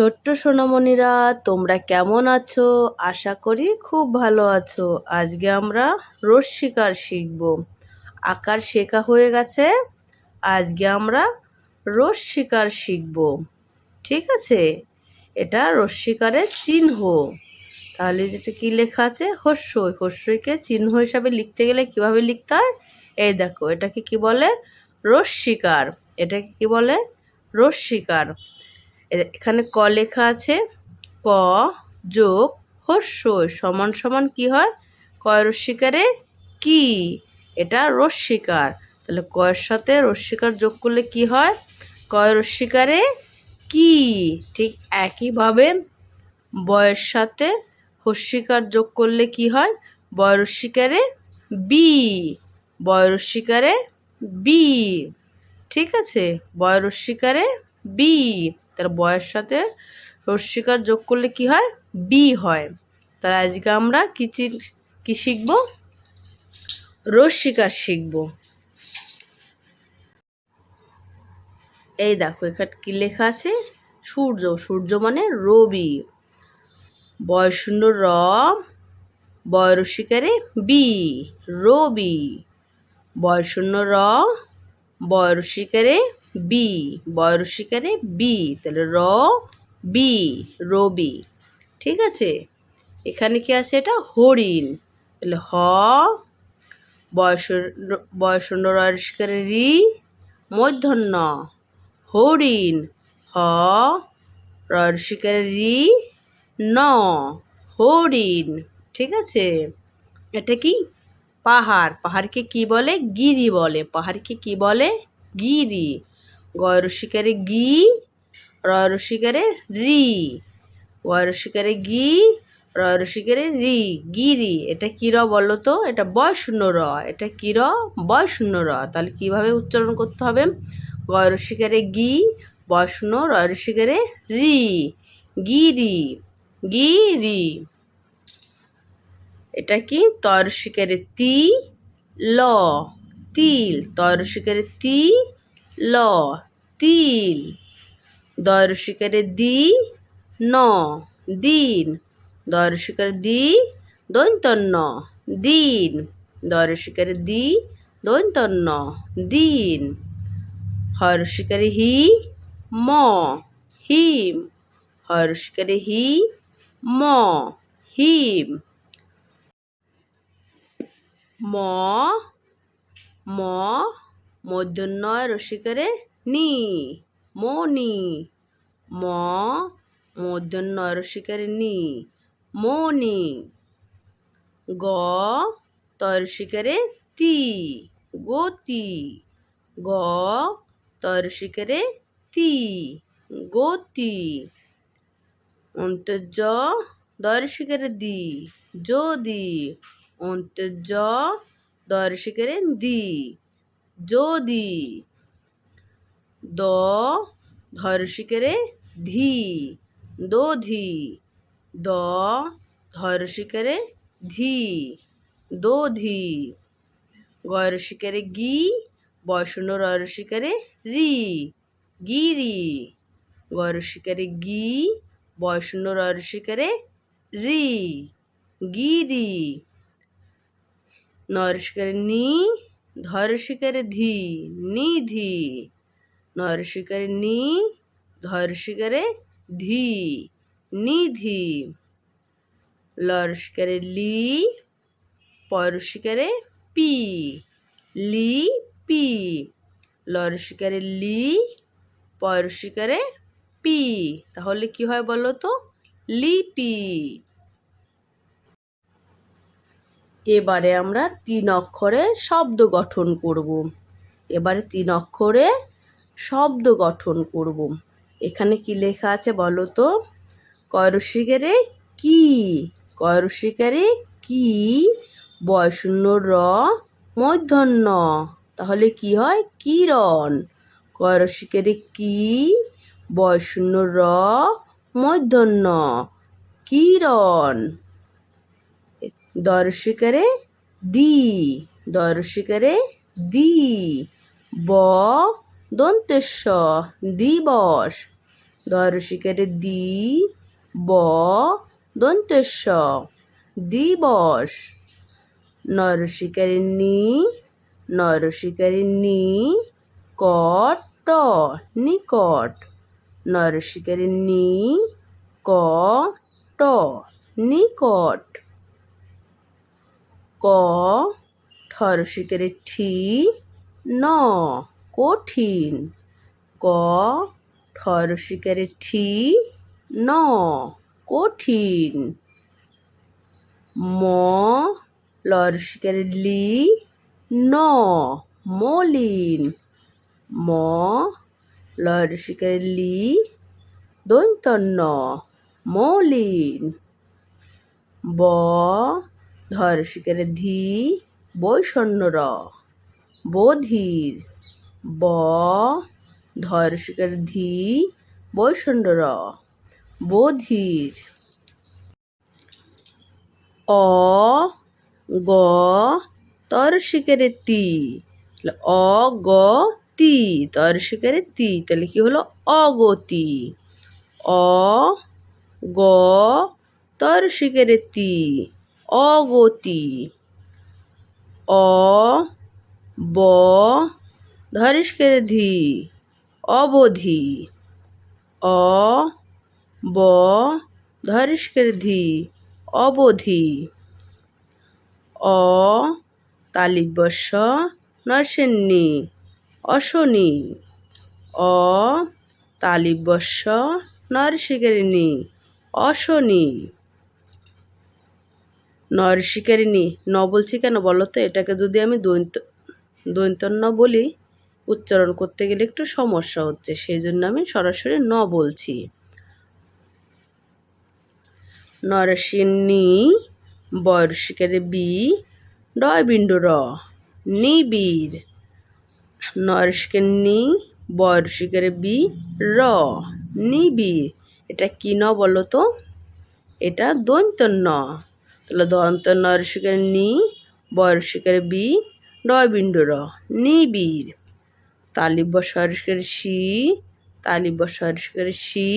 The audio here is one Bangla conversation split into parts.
ছোট্ট সোনামণিরা, তোমরা কেমন আছো? আশা করি খুব ভালো আছো। আজকে আমরা রশ্মিকার শিখব। আকার শেখা হয়ে গেছে। আজকে আমরা রশ্মিকার শিখব। ঠিক আছে? এটা রশ্মিকারের চিহ্ন। তাহলে যেটা কি লেখা আছে? হস্যই। হস্যইকে চিহ্ন হিসাবে লিখতে গেলে কীভাবে লিখতে হয়? এই দেখো, এটাকে কি বলে? রশ্মিকার। এটাকে কি বলে? রশ্মিকার। এখানে ক লেখা আছে, ক যোগ হস্য সমান সমান কি হয়? কয় রস্বীকারে কি? এটা রস্বীকার তাহলে কয়ের সাথে রস্বীকার যোগ করলে কি হয়? কয় রস্বীকারে কি? ঠিক একইভাবে বয়ের সাথে হস্যিকার যোগ করলে কি হয়? বয়রস্বীকারে বি। বয়রস্বীকারে বি। ঠিক আছে? বয়রস্বীকারে বি। তার বয়ের সাথে রস্বীকার যোগ করলে কি হয়? বি হয়। তার আজকে আমরা কী কি শিখব? রস্বীকার শিখব। এই দেখো, এখানে কি লেখা আছে? সূর্য সূর্য মানে রবি। বয়শূন্য র বয়রসিকারে বি রবি। বয়শূন্য র বয়রসিকারে বি বয়রসিকারে বি, তাহলে র, বি, রবি, ঠিক আছে? এখানে কি আছে এটা? হরিণ। তাহলে হ বয়শূন্য বয়শূন্য রসিকারে রি মূর্ধন্য হরিণ। হ রসিকারে রি, ন, হরিণ। ঠিক আছে? এটা কি? পাহাড়, পাহাড়কে কি বলে? গিরি বলে। পাহাড়কে কি বলে? গিরি। গয় রসিকারে গি রয় রসিকারে রি। গয় রসিকারে গি রয় রসিকারে রি। গিরি, এটা কি র বলো তো? এটা বয় শূন্য র। এটা কি র? বয় শূন্য র। তাহলে কীভাবে উচ্চারণ করতে হবে? গয় রসিকারে গি বয় শূন্য রয় রসিকারে রি। গিরি গিরি। এটা কি? তর শিকারে তি, ল। তিল। তর শিকারে তি, ল। তিল। দর শিকারে দি, ন। দিন। দর শিকারে দি দৈন্তন্য দিন। দর শিকারে দি দৈন্তন্য দিন। হর শিকারে হি, ম। হিম। হর শিকারে হি, ম। হিম। ম ম মধ্যন্নয় রসিকারে নি মনি ম মধ্যন্নয় রসিকারে নি মনি গ, তয় রসিকারে তি, গ তয় রসিকারে তি গতি অন্তর্য দর্শিকারে দি যদি অন্তর্য দর্শিকারে দি। যদি দ ধর্ষিকারে ধি। দধি দ ধর্ষিকারে ধি। দধি গয়রসিকারে গি বয়শূন্য রসিকারে রি। গিরি গয়রসিকারে গি বয়শূন্য রসিকারে রি। গিরি নরসিকারে নি ধর্ষিকারে ধি নিধি নরসিকারে নি ধর্ষিকারে ধি নিধি লরসিকারে লি পরশিকারে পি, লি পি। লরসিকারে লি পরশিকারে পি। তাহলে কি হয় বলো তো? লিপি এবারে আমরা তিন অক্ষরে শব্দ গঠন করব। এবারে তিন অক্ষরে শব্দ গঠন করব। এখানে কি লেখা আছে বলো তো? কয়রসিকারে কি? কয়রসিকারে কি? বয়শূন্য র মূর্ধন্য তাহলে কি হয়? কিরণ। কয়রসিকারে কি? বয়শূন্য র মূর্ধন্য কিরণ। দর্শিকারে দি দর্শিকারে দি। ব দন্তেশ্ব দিবস। দরসিকারে দি, ব দন্তেশ্ব দিবস। নরসিকারে নি নরসিকারে নি, কট, নিকট। নরসিকারে নি ক ট নিকট। ক ঠরসিকারে ঠি, ন কঠিন। ক ঠরসিকারে ঠি, ন কঠিন। ম লরসিকারে লি, ন মলিন। ম লরসিকারে লি দৈন্তন্য মলিন। ব ধরসিকারে ধি বৈষণ্য র বধির। ব ধরসিকারে ধি বৈষণ্য র বধির। অ গ তরসিকারে তি অ গ তি তরসিকারে তি তাহলে কি হলো? অগতি। অ গ তরসিকারে তি অগতি। অ, ব ধরিষ্কারে ধি অবধি। অ, ব ধরিষ্কারে ধি অবধি। অ, তালিবস্য, নরসেন্নি, অশনি। অ, তালিবস্য নরসিকারিণী অশনি। নরসিকারিণী ন বলছি কেন বলো তো? এটাকে যদি আমি দৈন্ত দৈন্তন্য বলি, উচ্চারণ করতে গেলে একটু সমস্যা হচ্ছে সেই জন্য আমি সরাসরি ন বলছি। নরসিন্নি বর্ষিকারে বি, ডয় র, নিবিড়। নরসিকের নি বর্ষিকারে বি, র, নিবিড়। এটা কি ন বলো তো? এটা দৈন্ত ন তাহলে দন্ত নরসিকের নি বর্ষিকারে বি, ডয় বিন্দু র নিবিড় তালিব্য সরস্কের শি তালিব্য সরস্কের শি,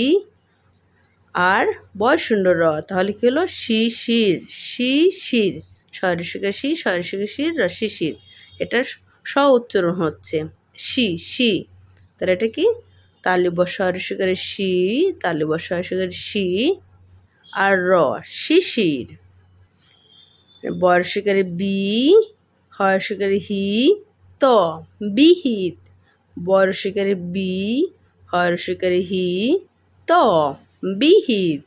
আর বয়সুণ্ড র। তাহলে কী হলো? শি শির শি শির। সরস্বকে শি সরস্বকে শির র শিশির এটা স উচ্চারণ হচ্ছে। শি শি। তাহলে এটা কি? তালিব সরস্বকের শি তালিব সরস্বকের শি, আর র শিশির বর্ষিকারে বি হর্ষিকারে হি, ত, বিহিত। বর্ষিকারে বি হর্ষিকারে হি, ত, বিহিত।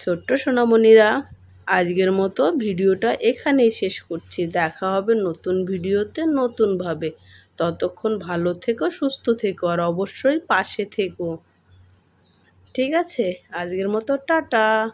ছোট্ট সোনামণিরা, আজকের মতো ভিডিওটা এখানেই শেষ করছি। দেখা হবে নতুন ভিডিওতে নতুনভাবে। ততক্ষণ ভালো থেকো, সুস্থ থেকো, আর অবশ্যই পাশে থেকো। ঠিক আছে? আজকের মতো টাটা।